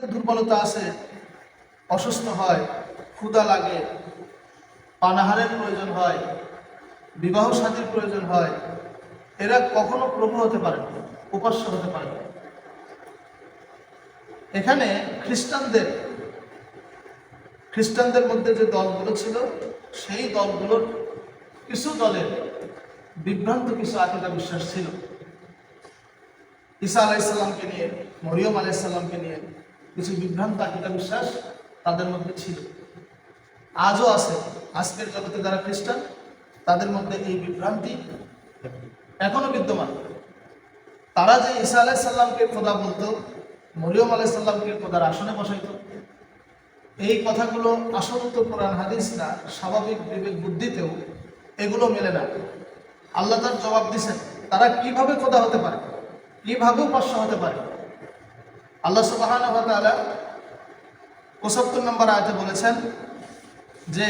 দুর্বলতা আছে, অসুস্থ হয়, ক্ষুধা লাগে, পানাহারের প্রয়োজন হয়, বিবাহ সাদীর প্রয়োজন হয়, এরা কখনো প্রভু হতে পারে উপাস্য হতে পারে এখানে খ্রিস্টানদের খ্রিস্টানদের মধ্যে যে দলগুলো ছিল, সেই দলগুলোর কিছু দলের বিভ্রান্ত কিছু আকিদা বিশ্বাস ছিল। ঈসা আলাইসাল্লামকে নিয়ে, মরিয়ম আলাইসাল্লামকে নিয়ে কিছু বিভ্রান্ত আকিদা বিশ্বাস তাদের মধ্যে ছিল। আজও আছে। আজকের জগতে যারা খ্রিস্টান, তাদের মধ্যে এই বিভ্রান্তি এখনও বিদ্যমান। তারা যে ঈসা আলাইসাল্লামকে খোদা বলতো, মরিয়ম আলাইসাল্লামকে খোদার আসনে বসাইতো, এই কথাগুলো আসল তো কোরআন হাদিস না স্বাভাবিক বিবেক বুদ্ধিতেও এগুলো মেলে না। আল্লাহ তার জবাব দিছেন, তারা কীভাবে খোদা হতে পারে? কীভাবে উপাস্য হতে পারে? আল্লাহ সুবাহান পঁচাত্তর নম্বর আয়তে বলেছেন যে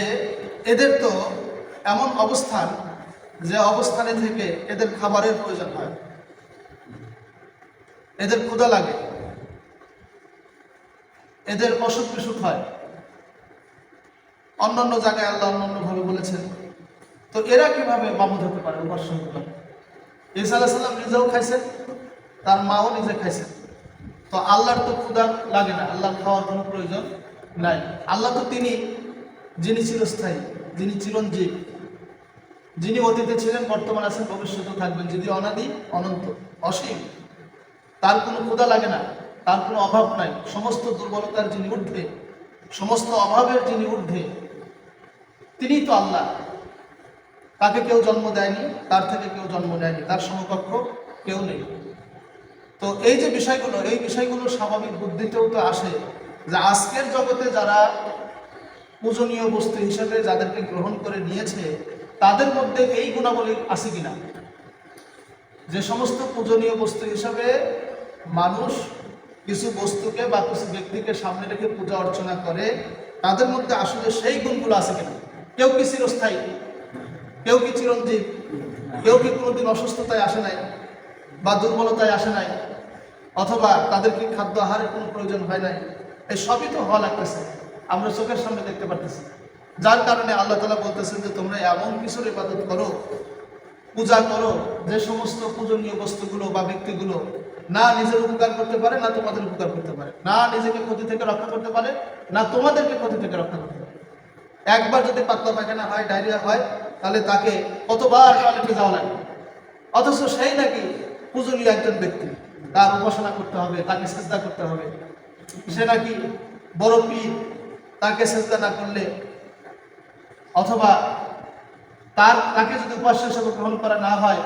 এদের তো এমন অবস্থান যে অবস্থানে থেকে এদের খাবারের প্রয়োজন হয়। এদের ক্ষুদা লাগে। এদের অসুখ বিসুখ হয়। অন্যান্য জায়গায় আল্লাহ অন্যান্যভাবে বলেছেন। তো এরা কীভাবে মামুদ হতে পারে পারে? ঈসা আলাহ সাল্লাম নিজেও খাইছেন, তার মাও নিজে খাইছেন। তো আল্লাহর তো ক্ষুধা লাগে না, আল্লাহর খাওয়ার কোনো প্রয়োজন নাই। আল্লাহ তো তিনি, যিনি চিরস্থায়ী, যিনি চিরঞ্জীব, যিনি অতীতে ছিলেন, বর্তমান আছেন ভবিষ্যতে থাকবেন যিনি অনাদি, অনন্ত, অসীম। তার কোনো ক্ষুধা লাগে না, তার কোনো অভাব নাই। সমস্ত দুর্বলতার যিনি ঊর্ধ্বে, সমস্ত অভাবের যিনি ঊর্ধ্বে, তিনিই তো আল্লাহ। তাকে কেউ জন্ম দেয়নি, তার থেকে কেউ জন্ম নেয়নি, তার সমকক্ষ কেউ নেই। তো এই যে বিষয়গুলো, এই বিষয়গুলো স্বাভাবিক বুদ্ধিতেও তো আসে যে আজকের জগতে যারা পূজনীয় বস্তু হিসেবে যাদেরকে গ্রহণ করে নিয়েছে, তাদের মধ্যে এই গুণাবলী আছে কিনা? যে সমস্ত পূজনীয় বস্তু হিসাবে মানুষ কিছু বস্তুকে বা কিছু ব্যক্তিকে সামনে রেখে পূজা অর্চনা করে, তাদের মধ্যে আসলে সেই গুণগুলো আছে কিনা? কেউ কি চিরস্থায়ী? কেউ কি চিরঞ্জীব? কেউ কি কোনোদিন অসুস্থতায় আসে নাই বা দুর্বলতায় আসে নাই? অথবা তাদেরকে খাদ্য আহারের কোনো প্রয়োজন হয় নাই। এই সবই তো হওয়া লাগতেছে। আমরা চোখের সামনে দেখতে পারতেছি যার কারণে আল্লাহ তালা বলতেছেন যে, তোমরা এমন কিছুর ইবাদত করো, পূজা করো, যে সমস্ত পূজনীয় বস্তুগুলো বা ব্যক্তিগুলো না নিজের উপকার করতে পারে, না তোমাদের উপকার করতে পারে। না নিজেকে ক্ষতি থেকে রক্ষা করতে পারে, না তোমাদেরকে ক্ষতি থেকে রক্ষা করতে পারে। একবার যদি পাতলা পায়খানা হয়, ডায়রিয়া হয়, তাহলে তাকে কতবার টয়লেটে যাওয়া লাগে অথচ সেই নাকি পূজনীয় একজন ব্যক্তি। তার উপাসনা করতে হবে, তাকে চেষ্টা করতে হবে। সে নাকি বড় পীর, তাকে চেষ্টা না করলে, অথবা তার, তাকে যদি উপাস্য হিসেবে গ্রহণ করা না হয়,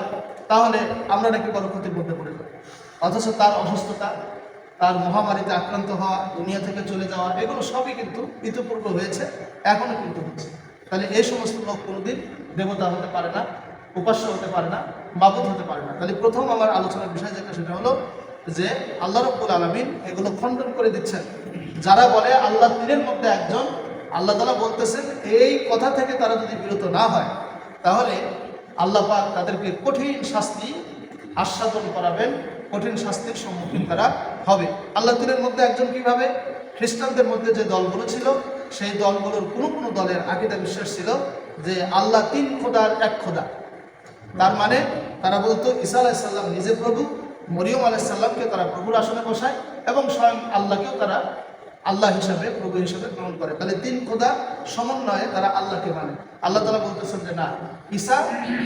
তাহলে আমরা নাকি বড় ক্ষতির মধ্যে পড়ে অথচ তার অসুস্থতা, তার মহামারীতে আক্রান্ত হওয়া, দুনিয়া থেকে চলে যাওয়া, এগুলো সবই কিন্তু ইতিপূর্ব হয়েছে এখনও কিন্তু হচ্ছে। তাহলে এই সমস্ত লোক কোনোদিন দেবতা হতে পারে না। উপাস্য হতে পারে না, মাবুদ হতে পারে না। তাহলে প্রথম আমার আলোচনার বিষয় যেটা, সেটা হলো যে আল্লাহ রব্বুল আলমিন এগুলো খণ্ডন করে দিচ্ছেন। যারা বলে আল্লাহ তীরের মধ্যে একজন, আল্লাহ তালা বলতেছেন, এই কথা থেকে তারা যদি বিরত না হয়, তাহলে আল্লাহ পাক তাদেরকে কঠিন শাস্তি আস্বাদন করাবেন, কঠিন শাস্তির সম্মুখীন তারা হবে। আল্লাহ তীরের মধ্যে একজন কীভাবে? খ্রিস্টানদের মধ্যে যে দলগুলো ছিল, সেই দলগুলোর কোনো কোনো দলের আকিদা বিশ্বাস ছিল যে আল্লাহ তিন খোদার এক খোদা। তার মানে তারা বলতো, ঈসা আলাইসাল্লাম নিজে প্রভু, মরিয়ম আলাইসাল্লামকে তারা প্রভুর আসনে বসায় এবং স্বয়ং আল্লাহকেও তারা আল্লাহ হিসাবে, প্রভু হিসাবে গ্রহণ করে। তাহলে তিন খোদা সমন্বয়ে তারা আল্লাহকে মানে। আল্লাহ তালা বলতেছেন যে, না, ঈসা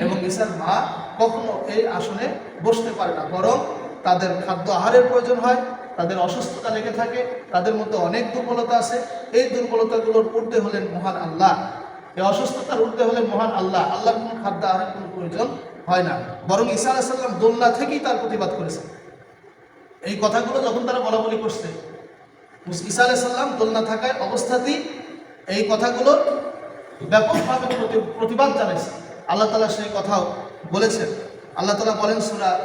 এবং ঈসার মা কখনো এই আসনে বসতে পারে না। বরং তাদের খাদ্য আহারের প্রয়োজন হয়, তাদের অসুস্থতা লেগে থাকে, তাদের মধ্যে অনেক দুর্বলতা আছে। এই দুর্বলতাগুলোর ঊর্ধ্বে হলেন মহান আল্লাহ। এই অসুস্থতার ঊর্ধ্বে হলে মহান আল্লাহ, আল্লাহর কোনো খাদ্য আহারের কোনো প্রয়োজন হয় না। বরং ঈসা আলাহিসাল্লাম দোলনা থেকেই তার প্রতিবাদ করেছে এই কথাগুলো যখন তারা বলা বলি করছে ঈসা আলাইসাল্লাম দোলনা থাকায় অবস্থাতেই এই কথাগুলো ব্যাপকভাবে প্রতি- প্রতিবাদ জানাইছে। আল্লাহ তালা সেই কথাও বলেছেন। আল্লাহ তালা বলেন সুরা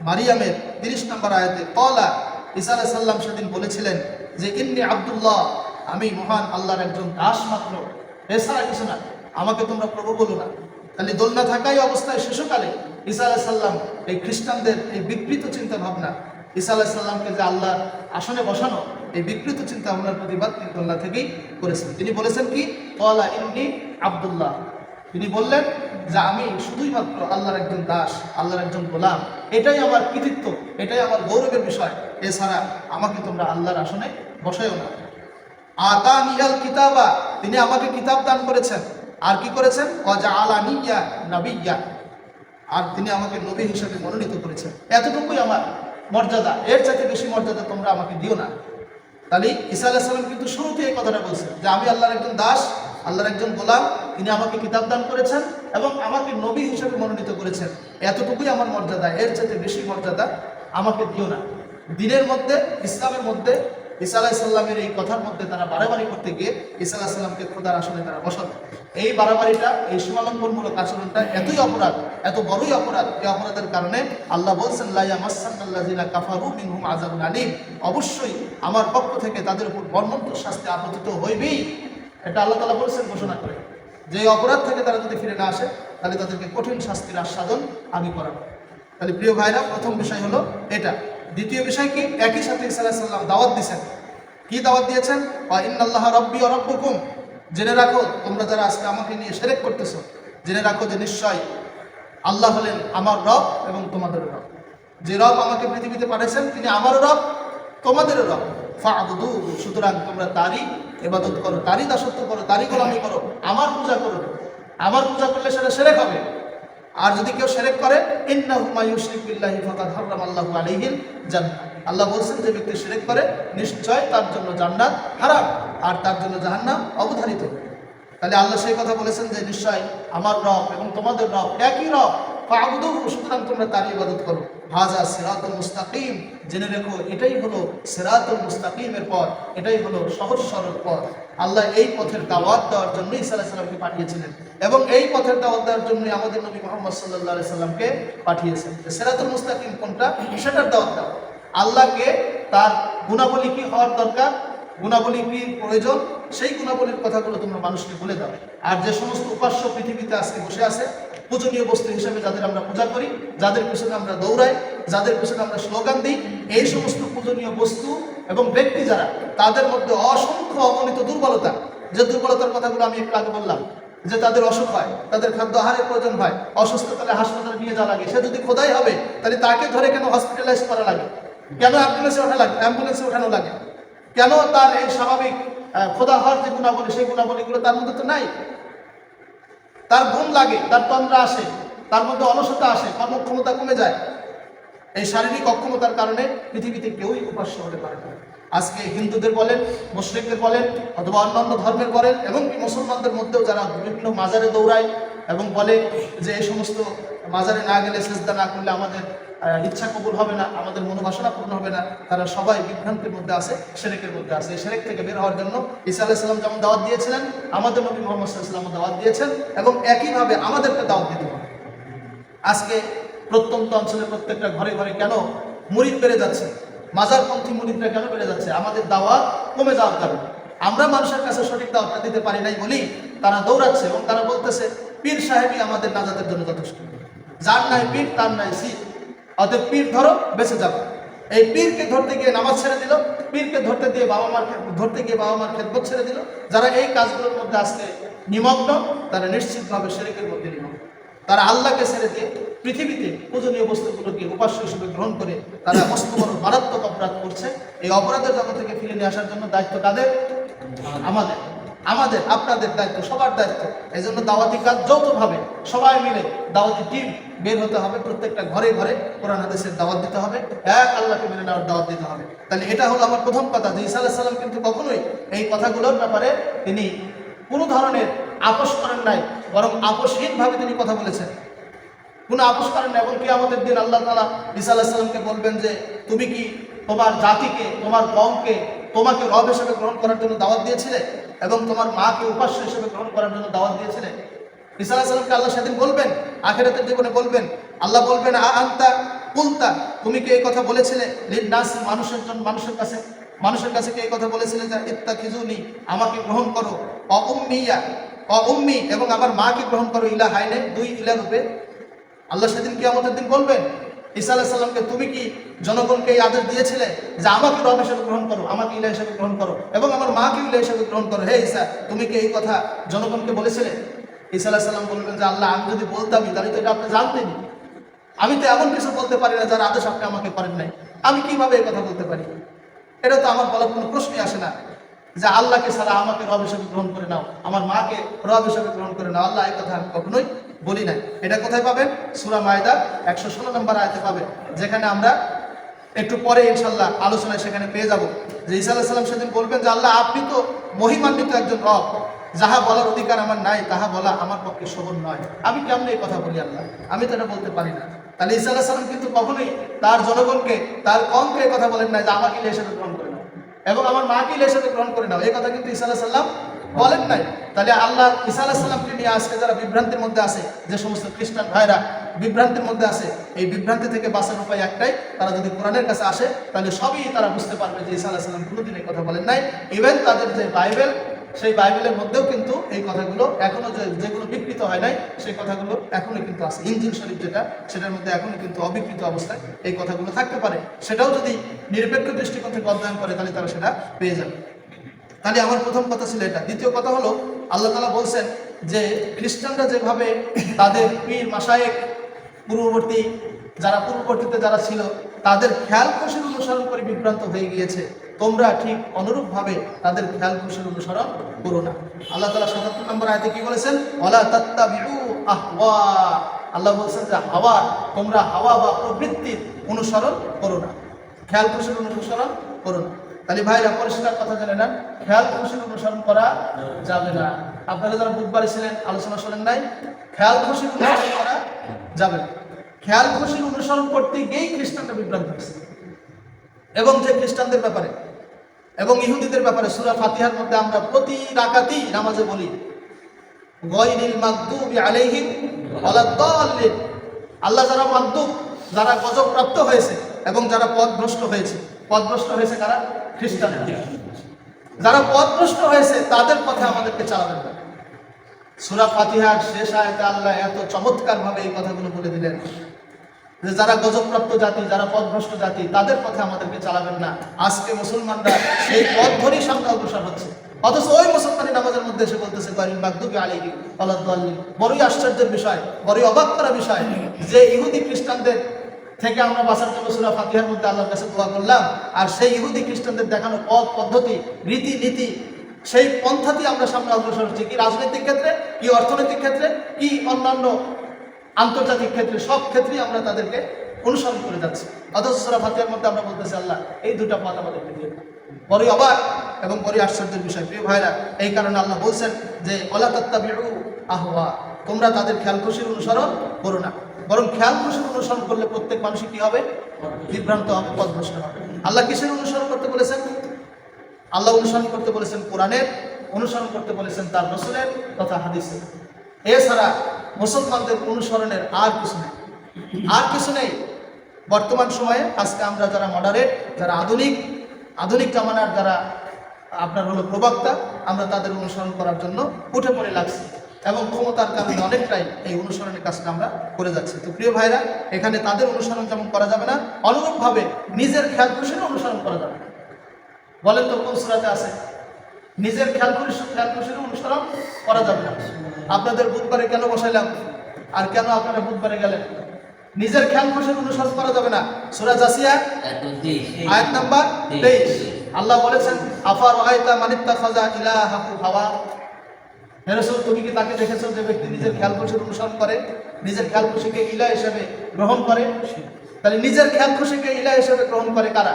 মারিয়ামের তিরিশ নম্বর আয়াতে, কলা ঈসা আলাইসাল্লাম সেদিন বলেছিলেন যে, ইন্নি আবদুল্লাহ, আমি মহান আল্লাহর একজন দাস মাত্র। এছাড়া কিছু না আমাকে তোমরা প্রভু বলো না। তাহলে দোলনা থাকাই অবস্থায় শিশুকালে ঈসা আলাইসাল্লাম এই খ্রিস্টানদের এই বিকৃত চিন্তা ভাবনা ঈসা আলাইসাল্লামকে যে আল্লাহ আসনে বসানো, এই বিকৃত চিন্তা ভাবনার প্রতিবাদ তিনি আল্লাহ থেকেই করেছেন। তিনি বলেছেন কি? কলা ইন্নি আব্দুল্লাহ। তিনি বললেন যে, আমি শুধুই মাত্র আল্লাহর একজন দাস, আল্লাহর একজন গোলাম, এটাই আমার কৃতিত্ব, এটাই আমার গৌরবের বিষয়। এছাড়া আমাকে তোমরা আল্লাহর আসনে বসাইও না। আতা নিয়াল কিতাবা তিনি আমাকে কিতাব দান করেছেন। আর কি করেছেন? অজা আলানিয়া নাবিয়া। আর তিনি আমাকে নবী হিসেবে মনোনীত করেছেন। এতটুকুই আমার মর্যাদা। এর চাইতে বেশি মর্যাদা তোমরা আমাকে দিও না। তাহলে ঈসা আলাহ সাল্লাম কিন্তু শুরুতে এই কথাটা বলছেন যে, আমি আল্লাহর একজন দাস, আল্লাহর একজন গোলাম। তিনি আমাকে কিতাব দান করেছেন এবং আমাকে নবী হিসেবে মনোনীত করেছেন। এতটুকুই আমার মর্যাদা। এর চাইতে বেশি মর্যাদা আমাকে দিও না। দিনের মধ্যে, ইসলামের মধ্যে আলাহ এই কথার মধ্যে তারা বাড়াবাড়ি করতে গিয়ে আলাহসাল্লামকে খোদার আসনে তারা বসাবে। এই বাড়াবাড়িটা, এই সীমালঙ্ঘনমূলক আচরণটা এতই অপরাধ, এত বড়ই অপরাধ এই অপরাধের কারণে আল্লাহ বলছেন আলীম। অবশ্যই আমার পক্ষ থেকে তাদের উপর বর্ণন্ত শাস্তি আপতিত হইবেই। এটা আল্লাহ তাআলা বলছেন, ঘোষণা করে। যে অপরাধ থেকে তারা যদি ফিরে না আসে, তাহলে তাদেরকে কঠিন শাস্তির আস্বাদন আমি করাবো। তাহলে প্রিয় ভাইরা, প্রথম বিষয় হলো এটা। দ্বিতীয় বিষয় কি? একই সাথে ইসা দাওয়াত দিয়েছেন। কি দাওয়াত দিয়েছেন? ইন্নাল্লাহ রব্বি ও রব্বুকুম। জেনে রাখো, তোমরা যারা আজকে আমাকে নিয়ে সেরেক করতেছ, জেনে রাখো যে নিশ্চয় আল্লাহ হলেন আমার রব এবং তোমাদের রব। যে রব আমাকে পৃথিবীতে পাঠিয়েছেন, তিনি আমারও রব, তোমাদেরও রব। ফাবুদু, সুতরাং তোমরা তারই এবাদত করো, তারই দাসত্ব করো, তারই গোলামি করো, আমার পূজা করো। আমার পূজা করলে সেটা সেরেক হবে। আর যদি কেউ সেরেক করে আল্লাহ বলছেন যে ব্যক্তি সেরেক করে, নিশ্চয় তার জন্য জান্নাত হারাম, আর তার জন্য জাহান্নাম অবধারিত। তাহলে আল্লাহ সেই কথা বলেছেন যে, নিশ্চয় আমার রব এবং তোমাদের রব একই রব। তোমরা তার ইবাদত করো। হাজা জেনে রেখো, এটাই পথ এটাই পথ। আল্লাহ এই পথের দাওয়াত দেওয়ার জন্য ইসা আলাইহিস পাঠিয়েছিলেন এবং এই পথের দাওয়াত দেওয়ার জন্য আমাদের নবী মোহাম্মদ সাল্লামকে পাঠিয়েছেন। সিরাতুল মুস্তাকিম কোনটা? সেটার দাওয়াত দেওয়া আল্লাহকে তার গুণাবলী কি হওয়ার দরকার? গুণাবলী কি প্রয়োজন, সেই গুণাবলীর কথাগুলো তোমরা মানুষকে বলে দাও। আর যে সমস্ত উপাস্য পৃথিবীতে আজকে বসে আছে, পূজনীয় বস্তু হিসেবে যাদের আমরা পূজা করি, যাদের পিছনে আমরা দৌড়াই, যাদের পিছনে আমরা স্লোগান দিই, এই সমস্ত পূজনীয় বস্তু এবং ব্যক্তি যারা, তাদের মধ্যে অসংখ্য অগণিত দুর্বলতা। যে দুর্বলতার কথাগুলো আমি একটু আগে বললাম, যে তাদের অসুখ হয়, তাদের খাদ্য আহারের প্রয়োজন হয় অসুস্থ তাহলে হাসপাতালে নিয়ে যাওয়া লাগে, সে যদি খোদাই হবে, তাহলে তাকে ধরে কেন হসপিটালাইজ করা লাগে? কেন অ্যাম্বুলেন্সে ওঠা লাগে অ্যাম্বুলেন্সে ওঠানো লাগে? কেন তার এই স্বাভাবিক খোদা হওয়ার যে গুণাবলী, সেই গুণাবলীগুলো তার মধ্যে তো নাই? তার ঘুম লাগে, তার তন্দ্রা আসে, তার মধ্যে অলসতা আসে, কর্মক্ষমতা কমে যায়। এই শারীরিক অক্ষমতার কারণে পৃথিবীতে কেউই উপাস্য হতে পারে না। আজকে হিন্দুদের বলেন মুসলিমদের বলেন, অথবা অন্যান্য ধর্মের বলেন, এবং মুসলমানদের মধ্যেও যারা বিভিন্ন মাজারে দৌড়ায় এবং বলে যে এই সমস্ত মাজারে না গেলে সেজদা না করলে আমাদের ইচ্ছা কবুল হবে না, আমাদের মনোবাসনা পূর্ণ হবে না, তারা সবাই বিভ্রান্তির মধ্যে আছে, সেরেকের মধ্যে আছে। সেরেক থেকে বের হওয়ার জন্য ঈসা আলাইসাল্লাম যেমন দাওয়াত দিয়েছিলেন, আমাদের নবী মোহাম্মদ সাল্লাম দাওয়াত দিয়েছেন এবং একইভাবে আমাদেরকে দাওয়াত দিতে হবে। আজকে প্রত্যন্ত অঞ্চলের প্রত্যেকটা ঘরে ঘরে কেন মুরিদ বেড়ে যাচ্ছে? মাজারপন্থী মুরিদরা কেন বেড়ে যাচ্ছে? আমাদের দাওয়াত কমে যাওয়ার কারণে। আমরা মানুষের কাছে সঠিক দাওয়াতটা দিতে পারি নাই বলেই তারা দৌড়াচ্ছে এবং তারা বলতেছে পীর সাহেবই আমাদের নাজাতের জন্য যথেষ্ট। যার নাই পীর, তার নাই সির অতএব পীর ধরো, বেঁচে যাবে এই পীরকে ধরতে গিয়ে নামাজ ছেড়ে দিল, পীরকে ধরতে দিয়ে বাবা মার ধরতে গিয়ে বাবা মার খেদমত ছেড়ে দিল। যারা এই কাজগুলোর মধ্যে আজকে নিমগ্ন, তারা নিশ্চিতভাবে শেরেকের মধ্যে নিমগ্ন। তারা আল্লাহকে ছেড়ে দিয়ে পৃথিবীতে পূজনীয় বস্তুগুলোকে উপাস্য হিসেবে গ্রহণ করে তারা মস্ত বড় মারাত্মক অপরাধ করছে। এই অপরাধের জগৎ থেকে ফিরে নিয়ে আসার জন্য দায়িত্ব কাদের? আমাদের। আমাদের, আপনাদের দায়িত্ব, সবার দায়িত্ব। এই জন্য দাওয়াতি কাজ যৌথভাবে সবাই মিলে দাওয়াতি টিম বের হতে হবে, প্রত্যেকটা ঘরে ঘরে কোরআন হাদিসের দাওয়াত দিতে হবে, এক আল্লাহকে মেনে নেওয়ার দাওয়াত দিতে হবে। তাহলে এটা হলো আমার প্রথম কথা, যে আলাইহিস সালাম কিন্তু কখনোই এই কথাগুলোর ব্যাপারে তিনি কোনো ধরনের আপোষ করেন নাই, বরং আপোষহীনভাবে তিনি কথা বলেছেন। কোনো আপোষ করেন না এবং কি আমাদের দিন আল্লাহ তালা ঈসা আলাহিসাল্লামকে বলবেন যে, তুমি কি তোমার জাতিকে, তোমার কমকে তোমাকে রব হিসেবে গ্রহণ করার জন্য দাওয়াত দিয়েছিলে? এবং তোমার মাকে উপাস্য হিসেবে গ্রহণ করার জন্য দাওয়াত দিয়েছিলে। আলাহিসাল্লামকে আল্লাহ সেদিন বলবেন, আখেরাতের জীবনে বলবেন, আল্লাহ বলবেন, আ আন্তা কুলতা, তুমি কি এই কথা বলেছিলে? লিন নাস মানুষের জন্য মানুষের কাছে মানুষের কাছে কি এই কথা বলেছিলে যে ইত্তা খিজুনি আমাকে গ্রহণ করো। অ উম্মিয়া এবং আমার মাকে গ্রহণ করো ইলা হাইনে দুই ইলা রূপে। আল্লাহ সেদিন কি আমাদের দিন বলবেন ঈসা আলাহ সাল্লামকে তুমি কি জনগণকে এই আদেশ দিয়েছিলে যে আমাকে রব হিসেবে গ্রহণ করো, আমাকে ইলা হিসেবে গ্রহণ করো এবং আমার মাকে ইলা হিসেবে গ্রহণ করো? হে ঈসা, তুমি কি এই কথা জনগণকে বলেছিলে? ঈসা আলাহ সাল্লাম বলবেন যে আল্লাহ, আমি যদি বলতামই, তাহলে তো এটা আপনি জানতেনই। আমি তো এমন কিছু বলতে পারি না যার আদেশ আপনি আমাকে করেন নাই। আমি কীভাবে এই কথা বলতে পারি? এটা তো আমার বলার কোনো প্রশ্নই আসে না যে আল্লাহকে ছাড়া আমাকে রব হিসেবে গ্রহণ করে নাও, আমার মাকে রব হিসেবে গ্রহণ করে নাও। আল্লাহ এই কথা আমি কখনোই বলি নাই। এটা কোথায় পাবেন? সুরা মায়দা একশো ষোলো নম্বর আয়তে পাবেন, যেখানে আমরা একটু পরে ইনশাল্লাহ আলোচনায় সেখানে পেয়ে যাব। যে ঈসা আল্লাহ সাল্লাম সেদিন বলবেন যে, আল্লাহ, আপনি তো মহিমান্বিত একজন রব। যাহা বলার অধিকার আমার নাই, তাহা বলা আমার পক্ষে শোভন নয়। আমি কেমন এই কথা বলি আল্লাহ? আমি তো এটা বলতে পারি না। তাহলে ঈসা আল্লাহ সাল্লাম কিন্তু কখনোই তার জনগণকে, তার কমকে কথা বলেন নাই যে, আমাকে ইলের সাথে গ্রহণ করে নাও। এবং আমার মাকে ইলের সাথে গ্রহণ করে নাও। এই কথা কিন্তু ঈসা আল্লাহ সাল্লাম বলেন নাই? তাহলে আল্লাহ ঈসা আল্লাহ সাল্লামকে নিয়ে আজকে যারা বিভ্রান্তির মধ্যে আছে, যে সমস্ত খ্রিস্টান ভাইরা বিভ্রান্তির মধ্যে আছে, এই বিভ্রান্তি থেকে বাঁচার উপায় একটাই, তারা যদি কোরআনের কাছে আসে, তাহলে সবই তারা বুঝতে পারবে যে ঈসা আল্লাহ সাল্লাম কোনোদিন এই কথা বলেন নাই। ইভেন তাদের যে বাইবেল, সেই বাইবেলের মধ্যেও কিন্তু এই কথাগুলো এখনও যে যেগুলো বিকৃত হয় নাই, সেই কথাগুলো এখনও কিন্তু আছে। ইঞ্জিন শরীফ যেটা, সেটার মধ্যে এখনও কিন্তু অবিকৃত অবস্থায় এই কথাগুলো থাকতে পারে। সেটাও যদি নিরপেক্ষ দৃষ্টিকোণ থেকে অধ্যয়ন করে, তাহলে তারা সেটা পেয়ে যাবে। তাহলে আমার প্রথম কথা ছিল এটা। দ্বিতীয় কথা হলো, আল্লাহ তালা বলছেন যে, খ্রিস্টানরা যেভাবে তাদের পীর মাসায়েক পূর্ববর্তী, যারা পূর্ববর্তীতে যারা ছিল, তাদের খেয়াল খুশির অনুসরণ করে বিভ্রান্ত হয়ে গিয়েছে। তোমরা ঠিক অনুরূপভাবে তাদের খেয়াল খুশির অনুসরণ করো না। আল্লাহ তালা সাতাত্তর নম্বর আয়তে কি বলেছেন? ওলা তত্তা আহওয়া। আল্লাহ বলছেন যে, হাওয়া, তোমরা হাওয়া বা প্রবৃত্তির অনুসরণ করো না। খেয়াল খুশির অনুসরণ করো না। তাহলে ভাইরা পরিষ্কার কথা জেনে নেন খেয়াল খুশির অনুসরণ করা যাবে না। আপনারা যারা বুধবারে ছিলেন, আলোচনা শোনেন নাই, খেয়াল খুশির অনুসরণ করা যাবে না। খেয়াল খুশির অনুসরণ করতে গিয়েই খ্রিস্টানরা বিভ্রান্ত হয়েছে। এবং যে খ্রিস্টানদের ব্যাপারে, এবং ইহুদিদের ব্যাপারে, সুরা ফাতিহার মধ্যে আমরা প্রতি রাকাতেই নামাজে বলি, গয়রিল মাগদুবি আলাইহিম ওয়ালাদ-দাল্লিন আল্লাহ যারা মাগদুব, যারা গজবপ্রাপ্ত হয়েছে, এবং যারা পথভ্রষ্ট হয়েছে পথভ্রষ্ট হয়েছে কারা? খ্রিস্টান যারা পথভ্রষ্ট হয়েছে, তাদের পথে আমাদেরকে চালাবেন না সুরা ফাতিহার শেষ আয়তে আল্লাহ এত চমৎকার ভাবে এই কথাগুলো বলে দিলেন যে যারা গজবপ্রাপ্ত জাতি, যারা পথভ্রষ্ট জাতি, তাদের পথে আমাদেরকে চালাবেন না। আজকে মুসলমানরা সেই পথ ধরেই সামনে অগ্রসর হচ্ছে। অথচ ওই মুসলমানি নামাজের মধ্যে এসে বলতেছে করিম মাকদুবি আলিহি আলাদ্দাল্লিন বড়ই আশ্চর্যের বিষয়, বড়ই অবাক করা বিষয় যে ইহুদি খ্রিস্টানদের থেকে আমরা বাঁচার জন্য সুরা ফাতিহার মধ্যে আল্লাহর কাছে দোয়া করলাম। আর সেই ইহুদি খ্রিস্টানদের দেখানো পথ, পদ্ধতি, রীতিনীতি, সেই পন্থাতেই আমরা সামনে অগ্রসর হচ্ছি। কি রাজনৈতিক ক্ষেত্রে? কি অর্থনৈতিক ক্ষেত্রে? কি অন্যান্য আন্তর্জাতিক ক্ষেত্রে? সব ক্ষেত্রেই আমরা তাদেরকে অনুসরণ করে যাচ্ছি। অথচ সুরা ফাতিহার মধ্যে আমরা বলতেছি, আল্লাহ, এই দুটা পথ আমাদেরকে দিয়ে। বড়ই অবাক এবং বড়ই আশ্চর্যের বিষয়। প্রিয় ভাইরা, এই কারণে আল্লাহ বলছেন যে অলা তত্তা আহ্বা তোমরা তাদের খেয়াল খুশির অনুসরণ করো না। বরং খেয়াল খুশির অনুসরণ করলে প্রত্যেক মানুষই কি হবে? বিভ্রান্ত হবে পথভ্রষ্ট হবে। আল্লাহ কিসের অনুসরণ করতে বলেছেন? আল্লাহ অনুসরণ করতে বলেছেন কোরআনের, অনুসরণ করতে বলেছেন তার রসুলের তথা হাদিসের। এছাড়া মুসলমানদের অনুসরণের আর কিছু নেই। আর কিছু নেই। বর্তমান সময়ে, আজকে আমরা যারা মডারেট যারা আধুনিক আধুনিক জামানার যারা আপনার হলো প্রবক্তা, আমরা তাদের অনুসরণ করার জন্য উঠে পড়ে লাগছি। এবং ক্ষমতার কারণে অনেকটাই এই অনুসরণের কাজটা আমরা করে যাচ্ছি। তো প্রিয় ভাইরা, এখানে তাদের অনুসরণ যেমন করা যাবে না, অনুরূপভাবে নিজের খেয়াল খুশির অনুসরণ করা যাবে। বলেন তো কোন সুরাতে আছে? নিজের খেয়াল খুশি খেয়াল খুশির অনুসরণ করা যাবে না। আপনাদের বুধবারে কেন বসাইলাম? আর কেন আপনারা বুধবারে গেলেন? নিজের খেয়াল খুশির অনুসরণ করা যাবে না। সুরা জাসিয়া আয়াত নাম্বার তেইশ। আল্লাহ বলেছেন আফার আয়তা মানিত্তা খাজা ইলাহাহু হাওয়া? হে রাসূল তুমি কি তাকে দেখেছ যে ব্যক্তি নিজের খেয়াল খুশির অনুসরণ করে, নিজের খেয়াল খুশিকে ইলা হিসেবে গ্রহণ করে? তাহলে নিজের খেয়াল খুশিকে ইলা হিসেবে গ্রহণ করে কারা?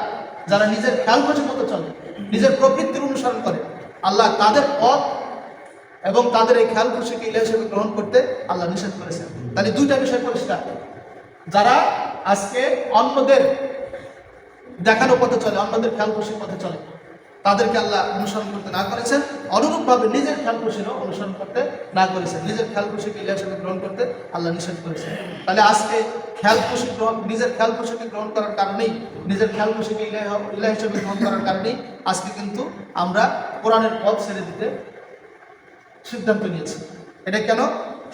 যারা নিজের খেয়াল খুশি মতো চলে, নিজের প্রবৃত্তির অনুসরণ করে। আল্লাহ তাদের পথ এবং তাদের এই খেয়াল খুশিকে ইলা হিসেবে গ্রহণ করতে আল্লাহ নিষেধ করেছেন। তাহলে দুইটা বিষয় পরিষ্কার। যারা আজকে অন্যদের দেখানো পথে চলে, অন্যদের খেয়াল খুশির পথে চলে তাদেরকে আল্লাহ অনুসরণ করতে না করেছেন, অনুরূপভাবে নিজের খেয়াল খুশিরও অনুসরণ করতে না করেছেন। নিজের খেয়াল খুশিকে ইলা হিসেবে গ্রহণ করতে আল্লাহ নিষেধ করেছেন। তাহলে আজকে খেয়াল খুশি গ্রহণ নিজের খেয়াল খুশিকে গ্রহণ করার কারণেই, নিজের খেয়াল খুশিকে ইলা ইলা হিসেবে গ্রহণ করার কারণেই আজকে কিন্তু আমরা কোরআনের পথ ছেড়ে দিতে সিদ্ধান্ত নিয়েছি। এটা কেন?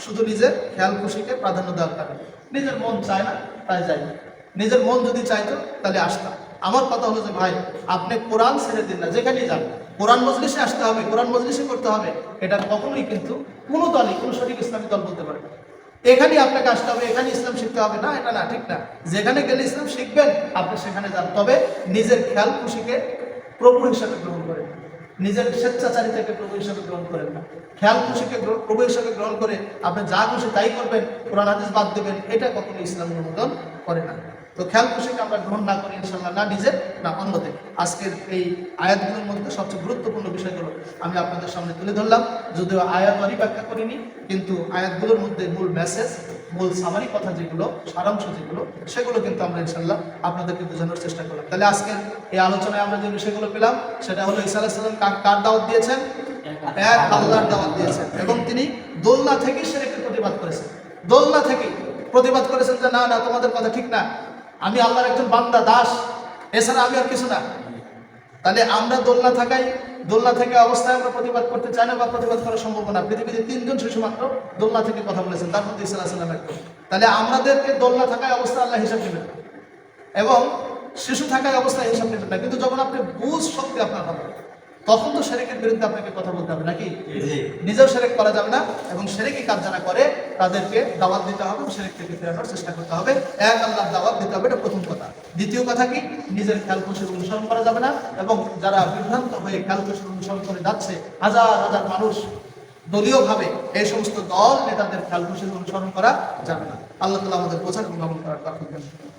শুধু নিজের খেয়াল খুশিকে প্রাধান্য দেওয়ার কারণে। নিজের মন চায় না, তাই যাই নিজের মন যদি চাইতো, তাহলে আসতাম। আমার কথা হলো যে, ভাই, আপনি কোরআন ছেড়ে দিন না, যেখানেই যান। কোরআন মজলিসে আসতে হবে, কোরআন মজলিসে করতে হবে। এটা কখনোই কিন্তু কোনো দলই, কোনো সঠিক ইসলামী দল বলতে পারে। এখানেই আপনাকে আসতে হবে, এখানে ইসলাম শিখতে হবে। না, এটা না, ঠিক না। যেখানে গেলে ইসলাম শিখবেন, আপনি সেখানে যান। তবে নিজের খেয়াল খুশিকে প্রভু হিসাবে গ্রহণ করেন। নিজের স্বেচ্ছাচারিতাকে প্রভু হিসাবে গ্রহণ করেন না। খেয়াল খুশিকে প্রভু হিসাবে গ্রহণ করে আপনি যা খুশি তাই করবেন, কোরআন, হাদিস বাদ দেবেন, এটা কখনো ইসলাম অনুমোদন করে না। তো খেয়াল খুশিকে আমরা গ্রহণ না করি ইনশাল্লাহ না নিজে, না অন্যদের। আজকের এই আয়াতগুলোর মধ্যে সবচেয়ে গুরুত্বপূর্ণ বিষয়গুলো আমি আপনাদের সামনে তুলে ধরলাম। যদিও আয়াত আমি ব্যাখ্যা করিনি, কিন্তু আয়াতগুলোর মধ্যে মূল মেসেজ মূল সামারি কথা যেগুলো, সারাংশ যেগুলো, সেগুলো কিন্তু আমরা ইনশাল্লাহ আপনাদেরকে বোঝানোর চেষ্টা করলাম। তাহলে আজকের এই আলোচনায় আমরা যে বিষয়গুলো পেলাম, সেটা হলো ইসা আলাহিসাল্লাম কার দাওয়াত দিয়েছেন? এক আল্লাহর দাওয়াত দিয়েছেন। এবং তিনি দোলনা থেকে সেরেকের প্রতিবাদ করেছেন। দোলনা থেকে প্রতিবাদ করেছেন যে, না না, তোমাদের কথা ঠিক না। আমি আল্লাহর একজন বান্দা, দাস। এছাড়া আমি আর কিছু না। তাহলে আমরা দোলনা থাকাই, দোলনা থেকে অবস্থায় আমরা প্রতিবাদ করতে চাই না বা প্রতিবাদ করা সম্ভব না। পৃথিবীতে তিনজন শিশু মাত্র দোলনা থেকে কথা বলেছেন। তার মধ্যে ইসলাম একজন তাহলে আমাদেরকে দোলনা থাকায় অবস্থা আল্লাহ হিসাব নেবেন। এবং শিশু থাকায় অবস্থায় হিসাব নেবেন না। কিন্তু যখন আপনি বুঝ শক্তি আপনার হবে তখন তো সেরেকের বিরুদ্ধে আপনাকে কথা বলতে হবে নাকি? নিজেও সেরেক করা যাবে না এবং সেরেকি কাজ যারা করে তাদেরকে দাওয়াত দিতে হবে সেরেক থেকে ফেরানোর চেষ্টা করতে হবে। এক আল্লাহ দাওয়াত দিতে হবে এটা প্রথম কথা। দ্বিতীয় কথা কি? নিজের খেয়াল খুশির অনুসরণ করা যাবে না এবং যারা বিভ্রান্ত হয়ে খেয়াল খুশির অনুসরণ করে যাচ্ছে হাজার হাজার মানুষ দলীয়ভাবে এই সমস্ত দল নেতাদের খেয়াল খুশির অনুসরণ করা যাবে না। আল্লাহ তালা আমাদের বোঝার এবং করার করুন।